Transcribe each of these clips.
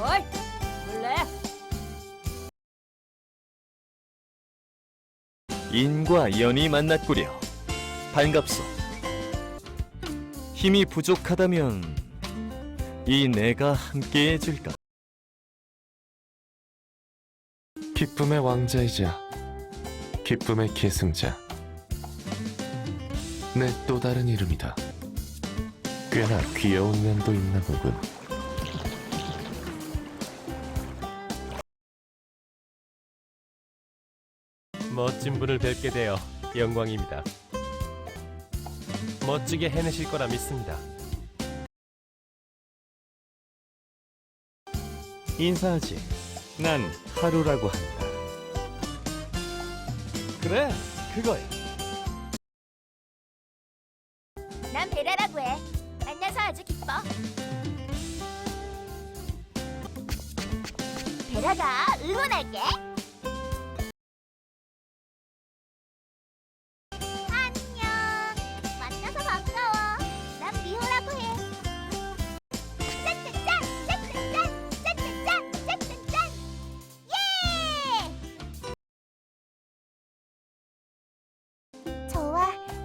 뭘? 몰래? 인과 연이 만났구려. 반갑소. 힘이 부족하다면 이 내가 함께 해 줄까? 기쁨의 왕자이자 기쁨의 계승자 내 또 다른 이름이다 꽤나 귀여운 면도 있나 보군 멋진 분을 뵙게 되어 영광입니다. 멋지게 해내실 거라 믿습니다. 인사하지. 난 하루라고 한다. 그래, 그거야. 난 베라라고 해. 만나서 아주 기뻐. 베라가 응원할게.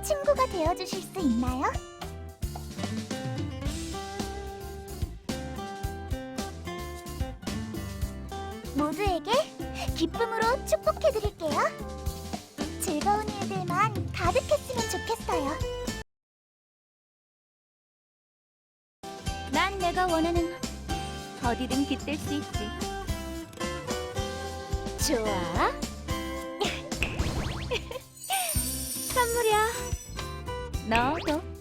친구가 되어주실 수 있나요? 모두에게 기쁨으로 축복해드릴게요. 즐거운 일들만 가득했으면 좋겠어요. 난 내가 원하는 어디든 깃댈 수 있지. 좋아. 선물이야. 너도.